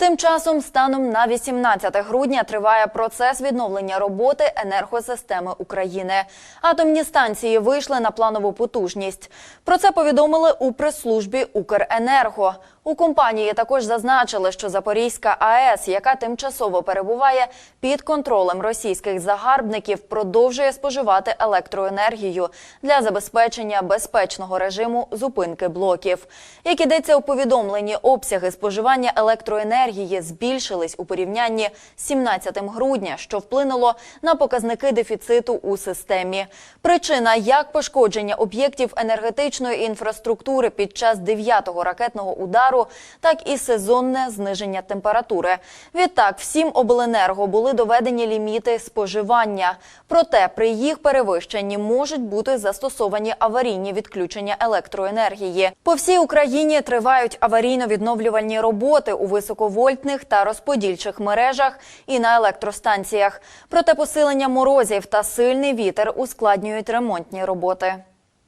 Тим часом, станом на 18 грудня триває процес відновлення роботи енергосистеми України. Атомні станції вийшли на планову потужність. Про це повідомили у прес-службі Укренерго. У компанії також зазначили, що Запорізька АЕС, яка тимчасово перебуває під контролем російських загарбників, продовжує споживати електроенергію для забезпечення безпечного режиму зупинки блоків. Як ідеться у повідомленні, обсяги споживання електроенергії збільшились у порівнянні з 17 грудня, що вплинуло на показники дефіциту у системі. Причина як пошкодження об'єктів енергетичної інфраструктури під час 9-го ракетного удару, так і сезонне зниження температури. Відтак, всім обленерго були доведені ліміти споживання. Проте при їх перевищенні можуть бути застосовані аварійні відключення електроенергії. По всій Україні тривають аварійно-відновлювальні роботи у високовольтних та розподільчих мережах і на електростанціях. Проте посилення морозів та сильний вітер ускладнюють ремонтні роботи.